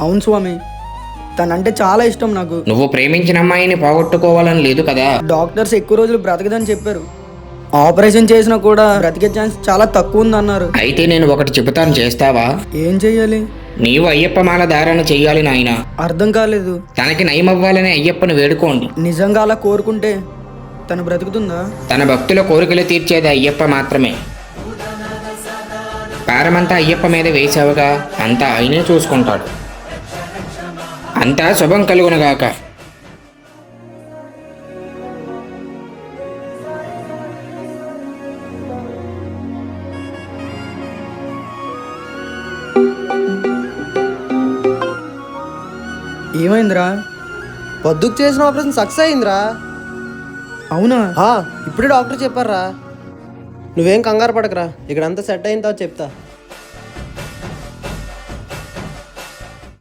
అవును స్వామి. తనంటే చాలా ఇష్టం నాకు. నువ్వు ప్రేమించిన అమ్మాయిని పోగొట్టుకోవాలని లేదు కదా? డాక్టర్స్ ఎక్కువ రోజులు బ్రతకదని చెప్పారు. ఆపరేషన్ చేసినా కూడా బ్రతికే ఛాన్స్ చాలా తక్కువ ఉందన్నారు. అయితే నేను ఒకటి చెబుతాను చేస్తావా? ఏం చెయ్యాలి? నీవు అయ్యప్ప మాల ధారణ చెయ్యాలి నాయన. అర్థం కాలేదు. తనకి నయమవ్వాలని అయ్యప్పని వేడుకోండి. నిజంగా అలా కోరుకుంటే తను బ్రతుకుతుందా? తన భక్తుల కోరికలు తీర్చేది అయ్యప్ప మాత్రమే. భారమంతా అయ్యప్ప మీద వేసావుగా అంతా ఆయనే చూసుకుంటాడు. అంతా శుభం కలుగునగాక. ఏమైందిరా? పొద్దుకు చేసిన ఆపరేషన్ సక్సెస్ అయిందిరా. అవునా? ఇప్పుడే డాక్టర్ చెప్పారా? నువ్వేం కంగారు పడకరా ఇక్కడ అంతా సెట్ అయిన తర్వాత చెప్తా.